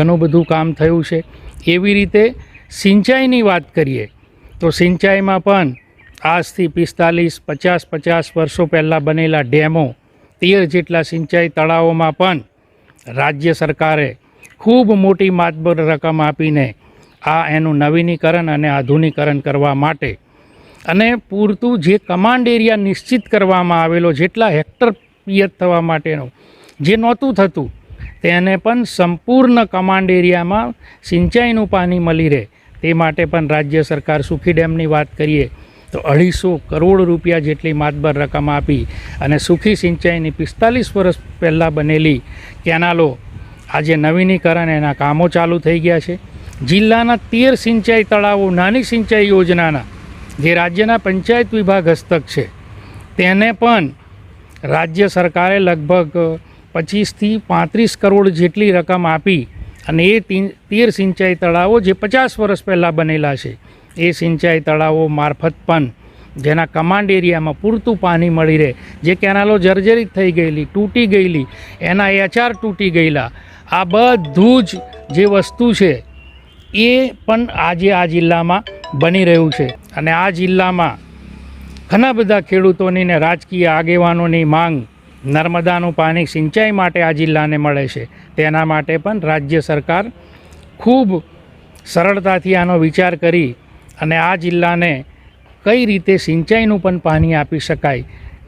ઘણું બધું કામ થયું છે. એવી રીતે સિંચાઈની વાત કરીએ, તો સિંચાઈમાં પણ આજથી પિસ્તાલીસ, પચાસ પચાસ વર્ષો પહેલાં બનેલા ડેમો, તેર જેટલા સિંચાઈ તળાવોમાં પણ રાજ્ય સરકારે ખૂબ મોટી માતબર રકમ આપીને આ એનું નવીનીકરણ અને આધુનિકરણ કરવા માટે અને પૂરતું જે કમાન્ડ એરિયા નિશ્ચિત કરવામાં આવેલો, જેટલા હેક્ટર પિયત થવા માટેનો, જે નહોતું થતું તેને પણ સંપૂર્ણ કમાન્ડ એરિયામાં સિંચાઈનું પાણી મળી રહે. તે માટે પણ રાજ્ય સરકાર સુખી ડેમની વાત કરીએ તો અઢીસો કરોડ રૂપિયા જેટલી માતબર રકમ આપી અને સુખી સિંચાઈની પિસ્તાલીસ વર્ષ પહેલાં બનેલી કેનાલો આજે નવીનીકરણ એના કામો ચાલુ થઈ ગયા છે. જિલ્લાના તેર સિંચાઈ તળાવો નાની સિંચાઈ યોજનાના, જે રાજ્યના પંચાયત વિભાગ હસ્તક છે. તેને પણ રાજ્ય સરકારે લગભગ પચીસથી પાંત્રીસ કરોડ જેટલી રકમ આપી અને એ તેર સિંચાઈ તળાવો જે પચાસ વર્ષ પહેલાં બનેલા છે, એ સિંચાઈ તળાવો મારફત પણ જેના કમાન્ડ એરિયામાં પૂરતું પાણી મળી રહે, જે કેનાલો જર્જરિત થઈ ગયેલી, તૂટી ગયેલી એના એચાર તૂટી ગયેલા, આ બધું જ જે વસ્તુ છે, એ પણ આજે આ જિલ્લામાં બની રહ્યું છે. અને આ જિલ્લામાં ઘણા બધા ખેડૂતોની ને રાજકીય આગેવાનોની માંગ નર્મદાનું પાણી સિંચાઈ માટે આ જિલ્લાને મળે છે. તેના માટે પણ રાજ્ય સરકાર ખૂબ સરળતાથી આનો વિચાર કરી અને આ જિલ્લાને કઈ રીતે સિંચાઈનું પણ પાણી આપી શકાય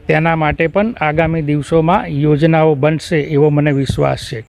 તેના માટે પણ આગામી દિવસોમાં યોજનાઓ બનશે એવો મને વિશ્વાસ છે.